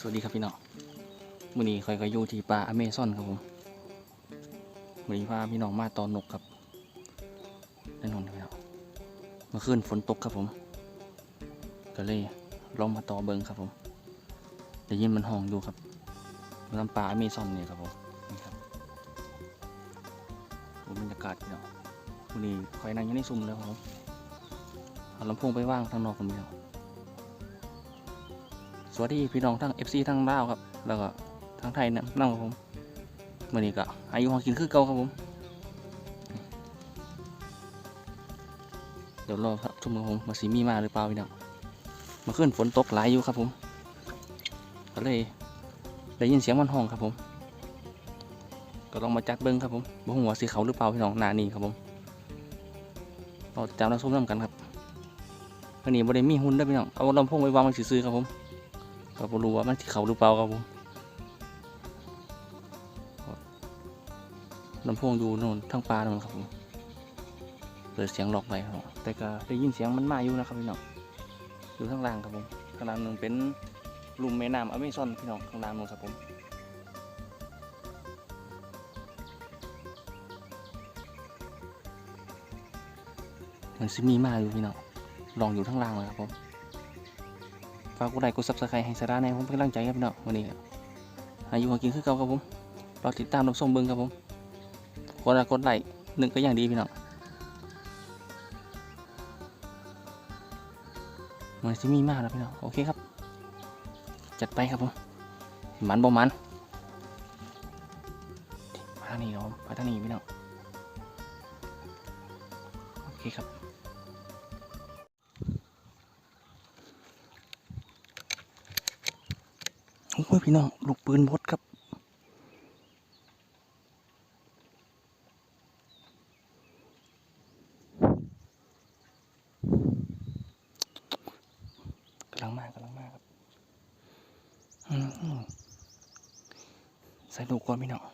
สวัสดีครับพี่น้องมื้อนี้คอยก็อยู่ที่ป่าอเมซอนครับผมมื้อนี้พาพี่น้องมาตอนนกครับแน่นอนครับพี่น้องเมื่อคืนฝนตกครับผม ก็เลยลองมาต่อเบิงครับผมได้ยินมันห้องอยู่ครับน้ำป่าอเมซอนเนี่ยครับผมนี่ครับดูบรรยากาศพี่น้องมื้อนี้คอยนั่งอยู่ในซุ้มแล้วครับผมเอาลำโพงไปว่างทางนอกคนเดียวส วัสดีพี่น้องทั้ง FC ทั้งลาวครับ แล้วก็ทั้งไทยนะนั่งครับผมมื่อนี้ก็อายุหอกินคือเก่าครับผม เดี๋ยวรอครับชั่วโมงผมมาสีมีมาหรือเปล่าพี่น้องมาขึ้นฝนตกหลายอยู่ครับผมก็เลยได้ยินเสียงมันห้องครับผม ก็ลองมาจัดเบิ้งครับผมบ่หัวสีเขาหรือเปล่าพี่น้องหนานี่ครับผมเราจำน้ำส้มน้ำกันครับวันนี้บ่ได้มีหุ่นเด้พี่น้องเอาลำโพงไปวางไว้ซื่อครับผม ก็บ่รู้ว่ามันสิเขาหรือเปล่าครับผมลำโพงอยู่โน่นทางป่าโน่นครับผมเปิดเสียงล็อกไว้ครับแต่ก็ได้ยินเสียงมันมาอยู่นะครับพี่น้องอยู่ข้างล่างครับผมข้างล่างหนึ่งเป็นลุ่มแม่น้ำอเมซอนพี่น้องข้างล่างนู่นครับผมมันซิมีมาอยู่พี่น้องลองอยู่ข้างล่างเลยครับผม ฝากกดไลค์กดซับสไครต์ให้สาระในผมเป็นกำลังใจครับพี่น้องวันนี้อายุหากินคือเก่าครับผมรอติดตามรับชมเบิ้งครับผมกดไลค์กดไลค์หนึ่งก็อย่างดีพี่น้องมันจะมีมากแล้วพี่น้องโอเคครับ จัดไปครับผมมันบ่มันมาทางนี้ครับผมมาทางนี้พี่น้องโอเคครับ โอ้ยพี่น้องลูกปืนบดครับ กำลังมากกำลังมากครับใส่ลูกก่อนพี่น้อง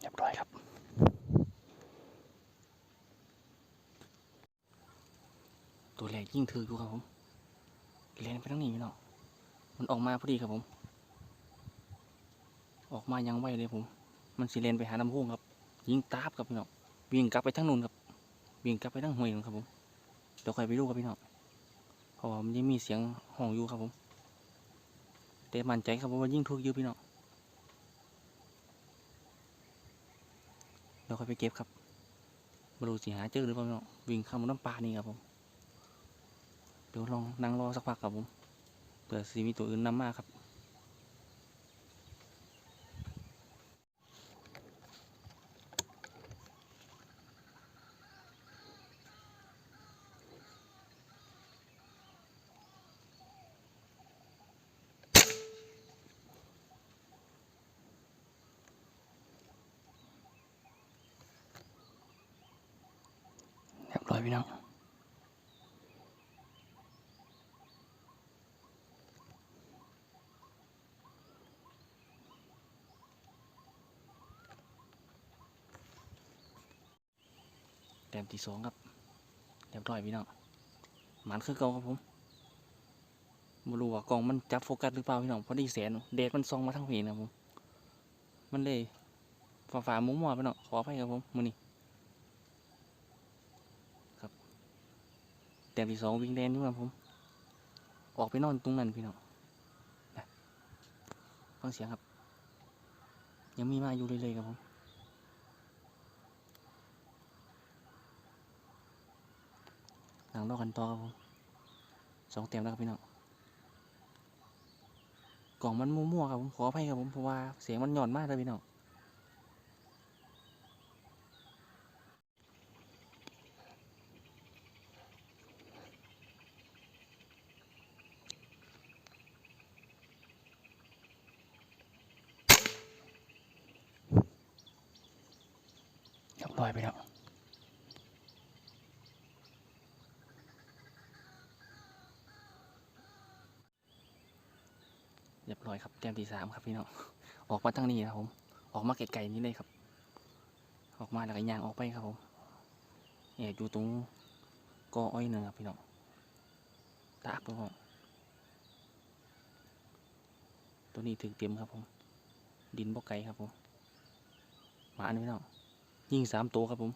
เรียบร้อยครับ ตัวแรก ยิ่งถืออยู่ครับผมเลนไปทั้งนี้พี่น้องมันออกมาพอดีครับผม ออกมายังไวเลยผม มันสิเลนไปหาน้ำพุ่งครับ ยิงตาบครับพี่น้องวิ่งกลับไปทางนู้นครับวิ่งกลับไปทางห้วยครับผมเดี๋ยวใครไปดูครับพี่น้องเพราะว่ามันยังมีเสียงห้องอยู่ครับผมแต่มั่นใจครับว่ายิ่งทุกอยู่พี่น้องเดี๋ยวค่อยไปเก็บครับม่รู้สิหาเจอหรือเปล่าพี่น้องวิ่งข้ามน้ำปลานี่ครับผม เดี๋ยวลองนั่งรอสักพักครับผมเผื่อสิมีตัวอื่นนำมาครับ เรียบร้อยพี่น้อง มที่สองครับเรียบร้อยพี่น้องหมันคือเก่าครับผมไม่รู้ว่ากล้องมันจับโฟกัสหรือเปล่าพี่น้องเพราะดีแสนเดดมันส่องมาทั้งผีนะผมมันเลยฝ่าฝ่ามุ้งมัวพี่น้องขออภัยครับผมมือนี้แต้มที่สองวิ่งแดนอยู่ครับผม ออกไปนอนตรงนั้นพี่น้องฟังเสียงครับ ยังมีมาอยู่เรื่อยๆครับผมางนอกกันต่อครับผมสองเต็มแล้วครับพี่น้องกล่องมันมั่วๆครับผมขออภัยครับผมเพราะว่าเสียงมันหย่อนมากเลยพี่น้องลอยไปแล้ว แต้มที่สามครับพี่น้องออกมาตั้งนี้ครับผมออกมาไกลๆนี้เลยครับ ออกมาแล้วก็ยางออกไปครับผมแอบอยู่ตรงกออ้อยเนื้อครับพี่น้องตากตัวตัวนี้ถึงเต็มครับผม ดินบกไก่ครับผมหมาอันนี้พี่น้องยิงสามตัวครับผม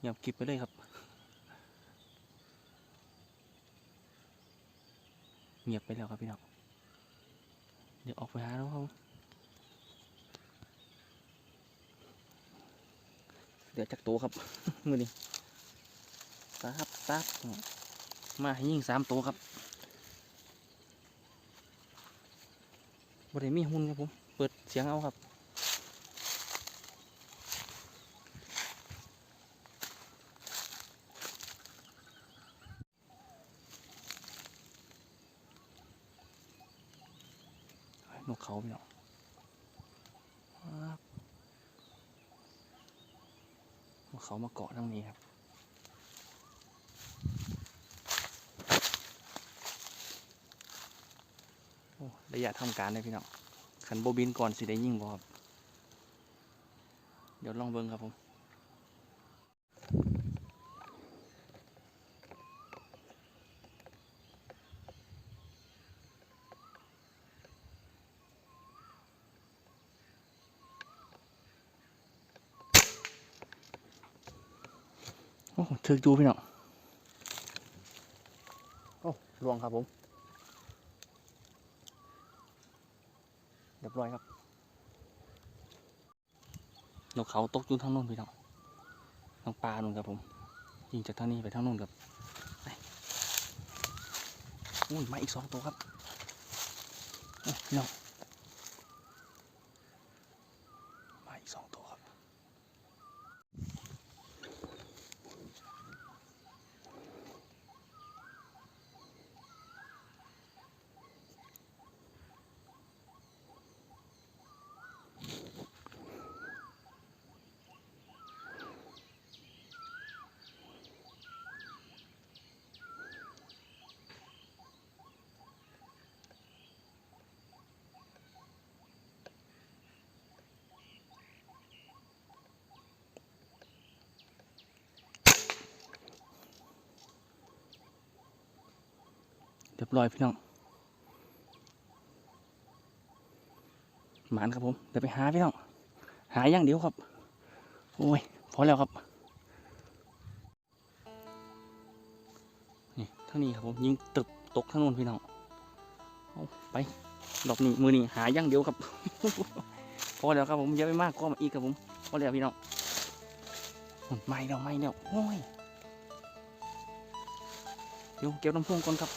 เงียบกิบไปเลยครับเงียบไปแล้วครับพี่น้อง เดี๋ยวออกไปหาแล้วครับเดี๋ยวจักตัวครับมือนี้ตาครับตามาให้ยิงสามตัวครับบริมีหุ่นครับผม เปิดเสียงเอาครับ นก เขาพี่น้องครับนกเขามาเกาะตรงนี้ครับโอ้ระยะทำการเลยพี่น้องขันโบบินก่อนสิได้ยิ่งบอครับ เดี๋ยวลองเบิ้งครับผม อ้ถึกดูพี่น้องโอ้ลวงครับผม เรียบร้อยครับ นกเขาตกอยู่ทางโน้นพี่น้องทางปลาโน่นครับผม ยิงจากทางนี้ไปทางโน้นครับไปอุ้ยมาอีกสองตัวครับโอ้ยพี่น้อง เรียบร้อยพี่น้องหมานครับผมเดี๋ยวไปหาพี่น้อง หาอย่างเดียวครับ โอ้ยพอแล้วครับนี่เท่านี้ครับผมยิงตึบตกทั้งนู้นพี่น้องเอาไปดอกนี้มือนี้หาอย่างเดียวครับ พอแล้วครับผมอย่าไปมากก็มาอีกครับผมพอแล้วพี่น้องไม่แล้วไม่แล้วโอ้ยเดี๋ยวเก็บน้ำพุ่งก่อนครับ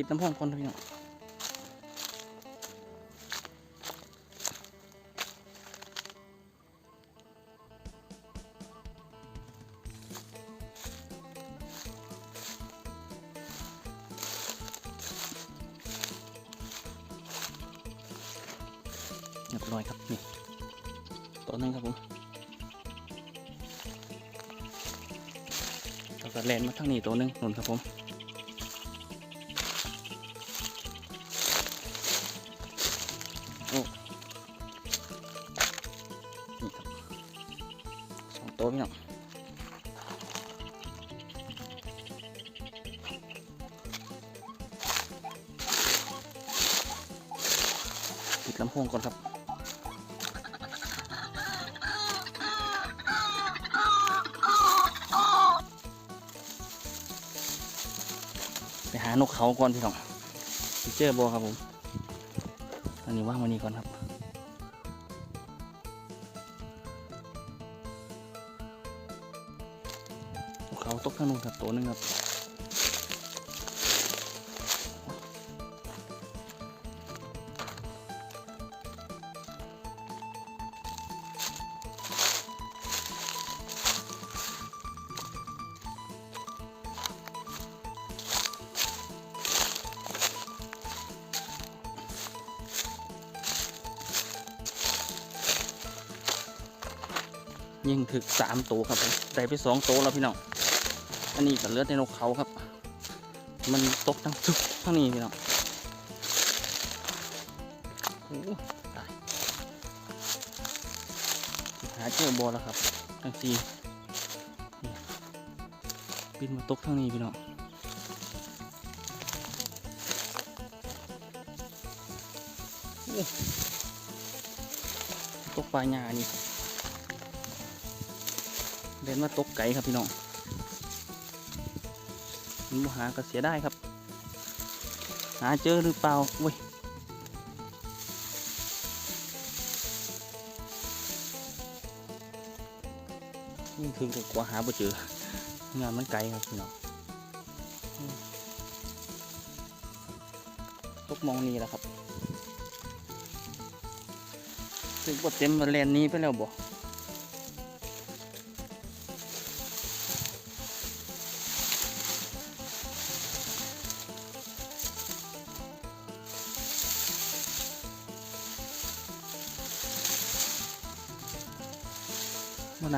ปิดน้ำพุ่งก่อนพี่น้องเรียบร้อยครับนี่ตัวนึงครับผมแล้วก็แลนมาทางนี้ตัวหนึงนุ่นครับผมานกเขาก่อนพี่น้องสิเจอบอครับผม อันนี้ว่างวันนี้ก่อนครับนกเขาตกข้างนู้นครับตัวหนึงครับ ยิงถึกสามตัวครับได้ไปสองตัวแล้วพี่น้องอันนี้ก็เหลือในนกเขาครับ มันตกทั้งทุกทั้งนี้พี่น้องโอ้ตายหาเจอบอลแล้วครับทั้งสี่บินมาตกทั้งนี้พี่น้องตกปลาหญ้านี่ เดินมาตกไก่ครับพี่น้องมันบ่หาก็เสียได้ครับ หาเจอหรือเปล่าเว้ยยิ่งถึงกว่าหาบ่เจองานมันไกลครับพี่น้องตกมองนี่แหละครับถึงบทเต็มแลนนี้ไปแล้วบ่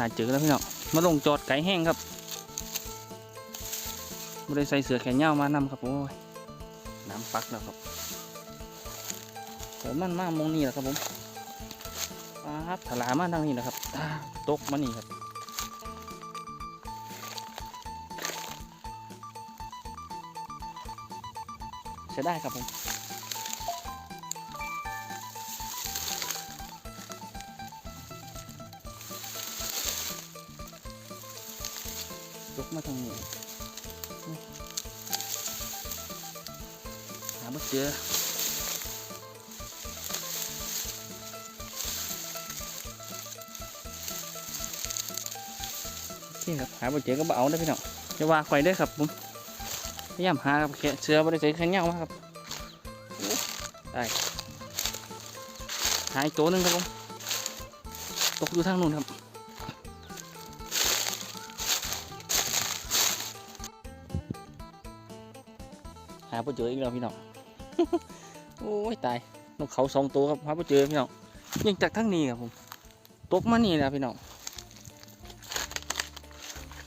าน่าเจอแล้วพี่น้องมาลงจอดไก่แห้งครับไม่ได้ใส่เสือแขนยาวมานำครับโอ้ยน้ำปักแล้วครับผมมันมากมองนี่แหละครับผมปั๊บถลามาทางนี้นะครับอ่าตกมานี่ครับเสียได้ครับผม มาทางนี้อืมหาบ่เจอโอเคครับหาบ่เจอก็บ่เอาได้อพี่น้องจะว่าไฟได้อครับผมพยายามหาครับแค่เสือบ่ได้ใส่แขนยาวมาครับโอ้ได้หาอีกตัวหนึงครับผมตกอยู่ทางนู้นครับ หาพ่เจออีกแล้วพี่น้องโอ้ยตายนกเขาสองตัวครับหาพ่เจอพี่น้องยังจากทั้งนี้ครับผมตกมานี่นะพี่น้อง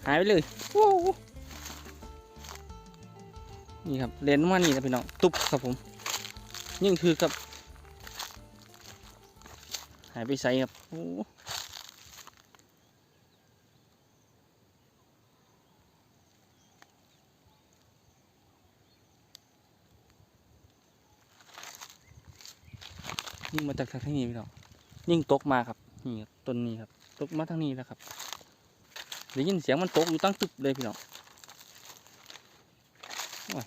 หายไปเลยโอ้นี่ครับเลนมานี่นะพี่น้องตุ๊บครับผมยิ่งคือครับหายไปใส่ครับโอ้ มาจากทางนี้พี่น้องยิ่งตกมาครับนี่ครับต้นนี้ครับ ตกมาทางนี้แล้วครับได้ยินเสียงมันตกอยู่ตั้งตึบเลยพี่น้องย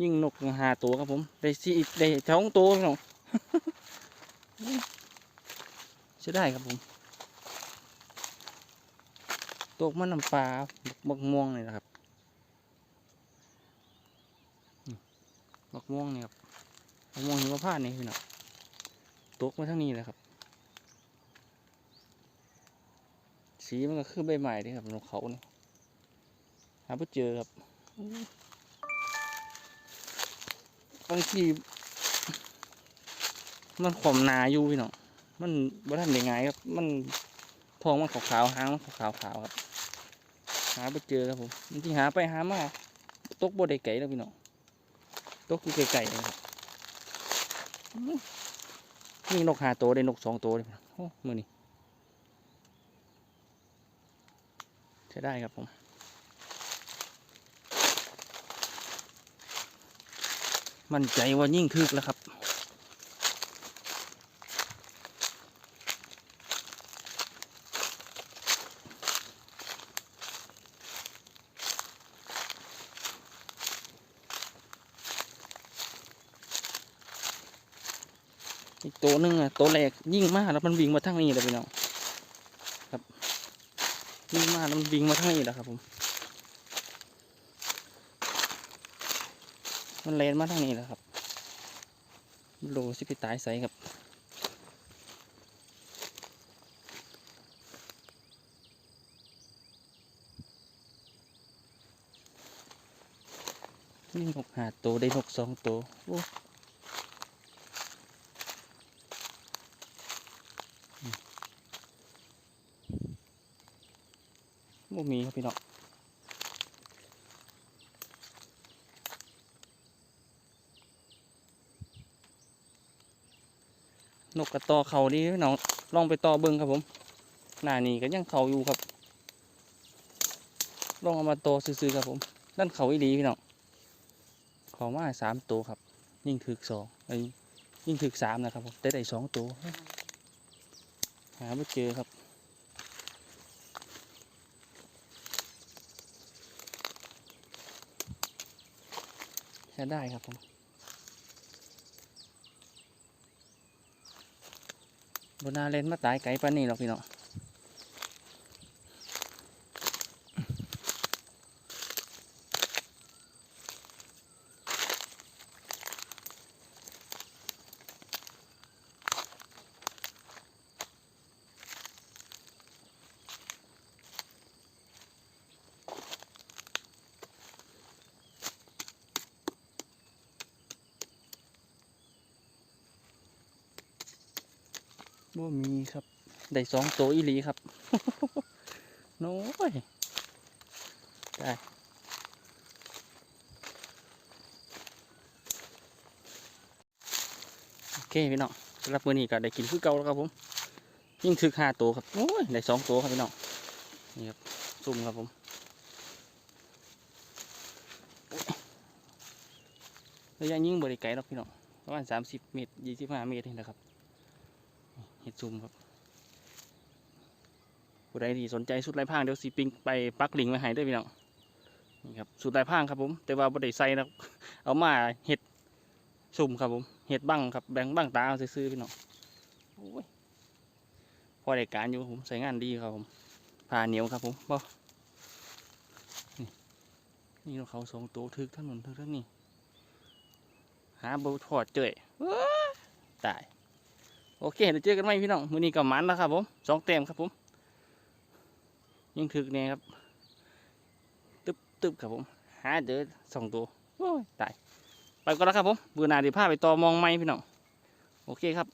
ยิ่งนกหาตัวครับผม ได้สี่ได้สองตัวพี่น้องใช่ได้ครับผมตกมันน้ำปลาบักม่วงนี่นะครับบักม่วงนี่ครับบักม่วงหิมพานนี่พี่น้อง ตกมาทั้งนี้แหละครับ สีมันก็คือใบใหม่ดีครับนกเขาเนี่ยหาไม่เจอครับบางทีมันขมนาอยู่พี่น้องมันบ่ทันได้ไงครับ มันทองมันขาวๆหางมันขาวๆครับ หาไม่เจอครับผมบางทีหาไปหามาตกบ่ได้ไก่แล้วพี่น้องตกอยู่ไกลๆเลยครับ นี่นกหาตัวได้นกสองตัวเลยโอ้มือนี่ใช้ได้ครับผมมั่นใจว่ายิ่งคึกแล้วครับ ตัวหนึงอะตัวแรกยิ่งมากแล้วมันวิ่งมาทางนี้เลยพี่น้องครับยิ่งมากแล้วมันวิ่งมาทางนี้แหละครับผมมันเลนมาทางนี้แหละครับโลสิไปตายใส่ครับนี่นกหาตัวได้นกสองตัวโอ้ บ่มีครับพี่น้องนกกระตอเขาดีพี่น้องลองไปต่อเบิ้งครับผมหน้านี่ก็ยังเขาอยู่ครับลองเอามาโตอซื้อๆครับผมด้านเขาอีหลีพี่น้องขอมาสามตัวครับ ยิ่งถึกสองไอ้ยยิ่งถึกสามนะครับผมแต่ได้สองตัวหาไม่เจอครับ จะได้ครับผมบนาเลนมาตายไก่ปานนี้หรอกพี่น้อง บ่มีครับ ได้สองตัวอีหลีครับ น้อยได้โอเคพี่น้องสำหรับมื้อนี้ก็ได้กินคือเก่าแล้วครับผม ยิ่งถึกห้าตัวครับ โอ้ย ได้สองตัวครับพี่น้อง นี่ครับซุ่มครับผมระยะยิ่งบริไกลหรอกพี่น้องประมาณสามสิบเมตรยี่สิบห้าเมตรนี่แหละครับ ห็ดซุ่มครับผู้ใดที่สนใจสุดลายพรางเดี๋ยวสีปิงไปปักลิงก์ไว้ให้ด้วยพี่น้องนี่ครับสุดลายพรางครับผม แต่ว่าบ่ได้ใส่นะเอามาเห็ดซุ่มครับผมเห็ดบังครับแบงบังตาเอาซื้อพี่น้องโอ้ยพอได้การอยู่ผมใส่งานดีครับผมผ่าเหนียวครับผมบ่นี่นี่เราเขาสองตัวทึกถนนทึกทั้งนี้หาบ่ถอดเจยตาย โอเคเดี๋ยวเจอกันไหมพี่น้องมือนี้กับมันแล้วครับผมสองเต็มครับผม ยังถึกเนี่ยครับ ตึ๊บตึ๊บครับผมหาเจอสองตัวโอ้ยตายไปก่อนแล้วครับผมเบื่อหนาเดี๋ยวพาไปต่อมองไม้พี่น้อง โอเคครับ